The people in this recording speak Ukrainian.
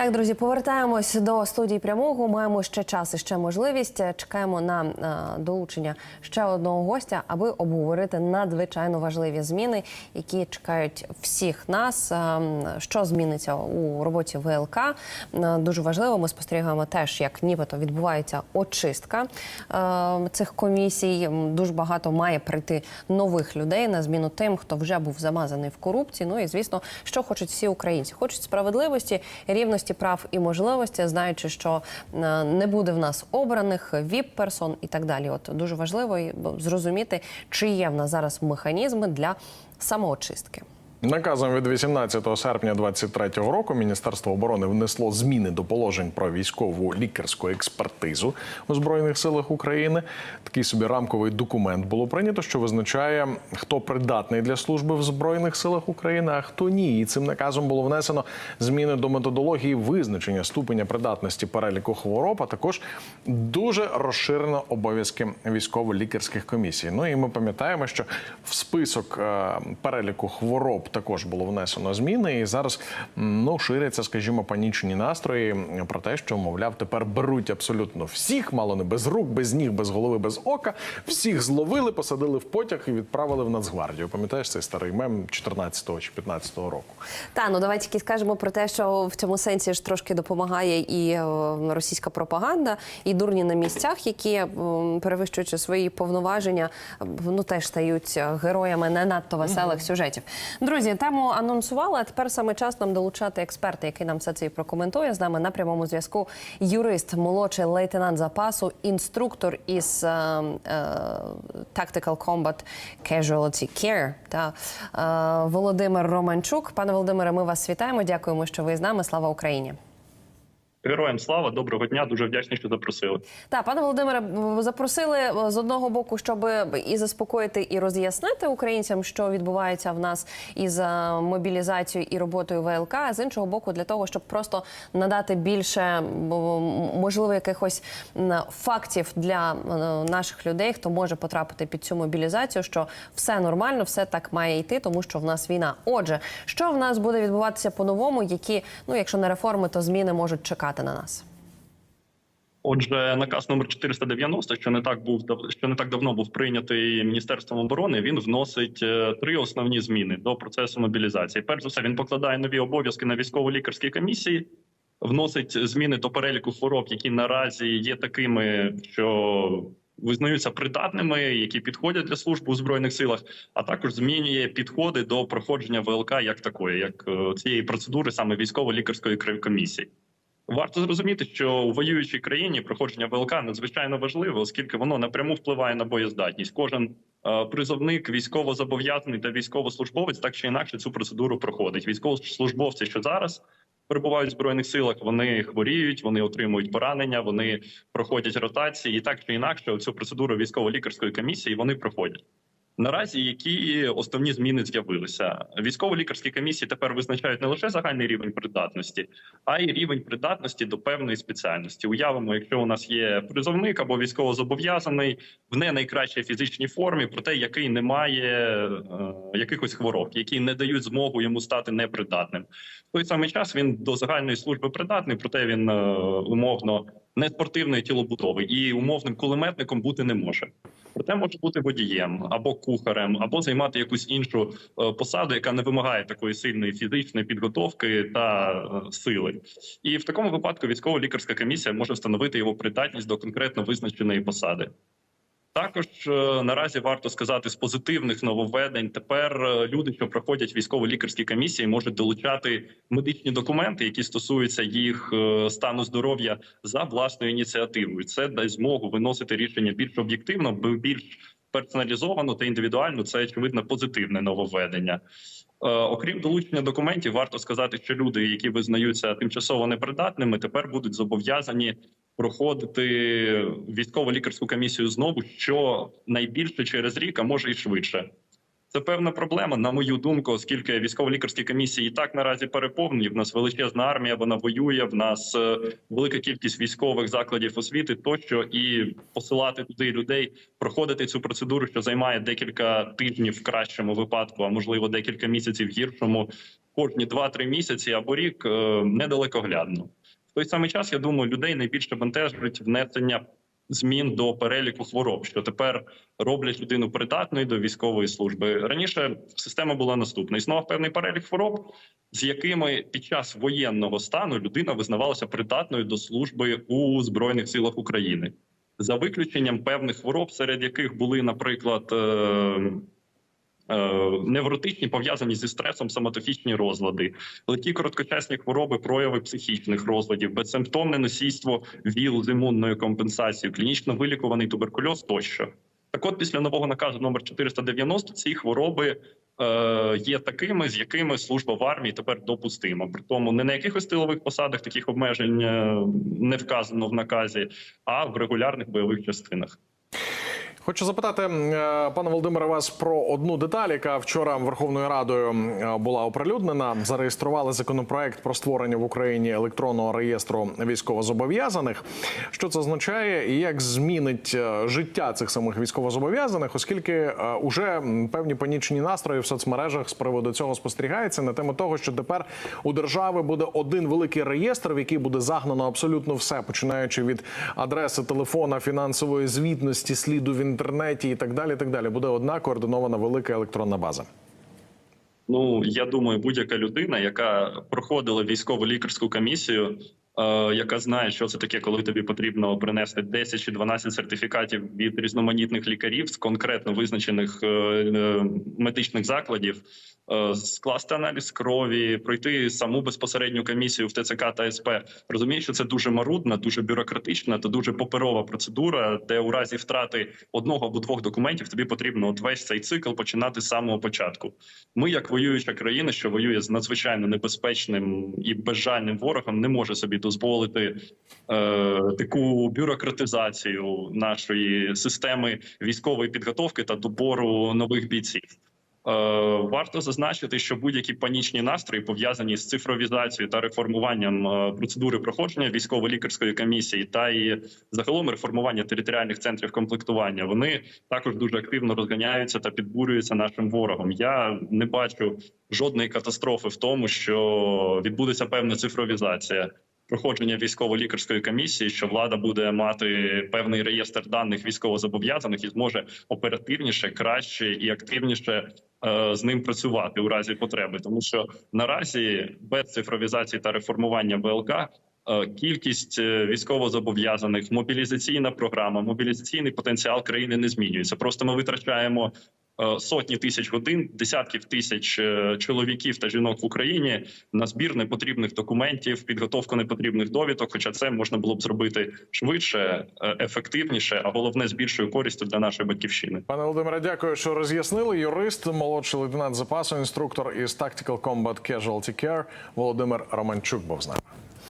Так, друзі, повертаємось до студії прямого. Маємо ще час і ще можливість. Чекаємо на е, долучення ще одного гостя, аби обговорити надзвичайно важливі зміни, які чекають всіх нас. Е, Що зміниться у роботі ВЛК? Е, Дуже важливо. Ми спостерігаємо теж, як нібито відбувається очистка цих комісій. Дуже багато має прийти нових людей на зміну тим, хто вже був замазаний в корупції. Ну і звісно, що хочуть всі українці, хочуть справедливості, рівності прав і можливості, знаючи, що е, не буде в нас обраних віп-персон і так далі. От дуже важливо зрозуміти, чи є в нас зараз механізми для самоочистки. Наказом від 18 серпня 2023 року Міністерство оборони внесло зміни до положень про військову лікарську експертизу у збройних силах України. Такий собі рамковий документ було прийнято, що визначає, хто придатний для служби в збройних силах України, а хто ні. І цим наказом було внесено зміни до методології визначення ступеня придатності переліку хвороб, а також дуже розширено обов'язки військово-лікарських комісій. Ну і ми пам'ятаємо, що в список е, переліку хвороб також було внесено зміни, і зараз ну ширяться, скажімо, панічні настрої про те, що мовляв тепер беруть абсолютно всіх, мало не без рук, без ніг, без голови, без ока. Всіх зловили, посадили в потяг і відправили в Нацгвардію. Пам'ятаєш цей старий мем 14-го чи 15-го року? Та ну давайте тільки скажемо про те, що в цьому сенсі ж трошки допомагає і е, російська пропаганда, і дурні на місцях, які перевищуючи свої повноваження, ну теж стають героями не надто веселих сюжетів. Друзі, тему анонсували. А тепер саме час нам долучати експерта, який нам все це і прокоментує. З нами на прямому зв'язку юрист, молодший лейтенант запасу, інструктор із е, е, Tactical Combat Casualty Care та е, Володимир Романчук. Пане Володимире, ми вас вітаємо. Дякуємо, що ви з нами. Слава Україні. Героям слава, доброго дня. Дуже вдячні, що запросили. Так, пане Володимире, запросили е, з одного боку, щоб і заспокоїти, і роз'яснити українцям, що відбувається в нас із е, мобілізацією і роботою ВЛК, а з іншого боку, для того, щоб просто надати більше можливо якихось фактів для е, наших людей, хто може потрапити під цю мобілізацію, що все нормально, все так має йти, тому що в нас війна. Отже, що в нас буде відбуватися по-новому, які ну, якщо не реформи, то зміни можуть чекати на нас. Отже, наказ номер 490, що не так був що не так давно був прийнятий міністерством оборони. Він вносить е, три основні зміни до процесу мобілізації. Перш за все, він покладає нові обов'язки на військово-лікарські комісії, вносить зміни до переліку хвороб, які наразі є такими, що визнаються придатними, які підходять для служби у збройних силах, а також змінює підходи до проходження ВЛК як такої, як е, цієї процедури, саме військово-лікарської комісії. Варто зрозуміти, що у воюючій країні проходження ВЛК надзвичайно важливе, оскільки воно напряму впливає на боєздатність. Кожен е, призовник, військовозобов'язаний та військовослужбовець так чи інакше цю процедуру проходить. Військовослужбовці, що зараз перебувають в збройних силах, вони хворіють, вони отримують поранення, вони проходять ротації, і так чи інакше, цю процедуру військово-лікарської комісії вони проходять. Наразі які основні зміни з'явилися? Військово-лікарські комісії тепер визначають не лише загальний рівень придатності, а й рівень придатності до певної спеціальності. Уявимо, якщо у нас є призовник або військовозобов'язаний в не найкращій фізичній формі, проте який не має е, якихось хвороб, які не дають змогу йому стати непридатним. В той самий час він до загальної служби придатний, проте він е, умовно не спортивної тілобудови і умовним кулеметником бути не може. Проте може бути водієм або кухарем, або займати якусь іншу е, посаду, яка не вимагає такої сильної фізичної підготовки та е, сили. І в такому випадку військово-лікарська комісія може встановити його придатність до конкретно визначеної посади. Також е, наразі варто сказати з позитивних нововведень. Тепер е, люди, що проходять військово-лікарські комісії, можуть долучати медичні документи, які стосуються їх е, стану здоров'я за власною ініціативою. Це дасть змогу виносити рішення більш об'єктивно, більш персоналізовано та індивідуально. Це очевидно позитивне нововведення. Окрім долучення документів, варто сказати, що люди, які визнаються тимчасово непридатними, тепер будуть зобов'язані проходити військово-лікарську комісію знову, що найбільше через рік, а може і швидше. Це певна проблема, на мою думку, оскільки військово-лікарські комісії і так наразі переповнені. В нас величезна армія, вона воює. В нас е, велика кількість військових закладів освіти, тощо і посилати туди людей, проходити цю процедуру, що займає декілька тижнів в кращому випадку, а можливо декілька місяців в гіршому. кожні 2-3 місяці або рік е, недалекоглядно. Той самий час я думаю, людей найбільше бентежить внесення змін до переліку хвороб, що тепер роблять людину придатною до військової служби. Раніше система була наступна: існував певний перелік хвороб, з якими під час воєнного стану людина визнавалася придатною до служби у збройних силах України. За виключенням певних хвороб, серед яких були, наприклад, е, невротичні пов'язані зі стресом соматофічні розлади, легкі короткочасні хвороби, прояви психічних розладів, безсимптомне носійство ВІЛ з імунною компенсацією, клінічно вилікуваний туберкульоз тощо. Так, от після нового наказу номер 490 ці хвороби е, є такими, з якими служба в армії тепер допустима. При тому не на якихось тилових посадах таких обмежень е, не вказано в наказі, а в регулярних бойових частинах. Хочу запитати, е, пане Володимире, вас про одну деталь, яка вчора Верховною Радою е, була оприлюднена. Зареєстрували законопроект про створення в Україні електронного реєстру військовозобов'язаних. Що це означає, і як змінить е, життя цих самих військовозобов'язаних, оскільки уже певні панічні настрої в соцмережах з приводу цього спостерігається на тему того, що тепер у держави буде один великий реєстр, в який буде загнано абсолютно все, починаючи від адреси телефона, фінансової звітності, сліду в інтернеті і так далі. і Так далі буде одна координована велика електронна база. Ну я думаю, будь-яка людина, яка проходила військово лікарську комісію, е, яка знає, що це таке, коли тобі потрібно принести 10 чи 12 сертифікатів від різноманітних лікарів з конкретно визначених е, е, медичних закладів, скласти аналіз крові, пройти саму безпосередню комісію в ТЦК та СП. Розумію, що це дуже марудна, дуже бюрократична та дуже паперова процедура, де у разі втрати одного або двох документів тобі потрібно от весь цей цикл починати з самого початку. Ми, як воююча країна, що воює з надзвичайно небезпечним і безжальним ворогом, не може собі дозволити е, таку бюрократизацію нашої системи військової підготовки та добору нових бійців. Е, Варто зазначити, що будь-які панічні настрої пов'язані з цифровізацією та реформуванням е, процедури проходження військово-лікарської комісії та і загалом реформування територіальних центрів комплектування. Вони також дуже активно розганяються та підбурюються нашим ворогом. Я не бачу жодної катастрофи в тому, що відбудеться певна цифровізація. Проходження військово-лікарської комісії, що влада буде мати певний реєстр даних військовозобов'язаних і зможе оперативніше, краще і активніше е, з ним працювати у разі потреби, тому що наразі без цифровізації та реформування ВЛК е, кількість е, військовозобов'язаних, мобілізаційна програма, мобілізаційний потенціал країни не змінюється. Просто ми витрачаємо сотні тисяч годин, десятків тисяч е, чоловіків та жінок в Україні на збір непотрібних документів, підготовку непотрібних довідок. Хоча це можна було б зробити швидше, е, ефективніше, а головне з більшою користю для нашої батьківщини. Пане Володимире, дякую, що роз'яснили. Юрист, молодший лейтенант запасу, інструктор із Tactical Combat Casualty Care Володимир Романчук був з нами.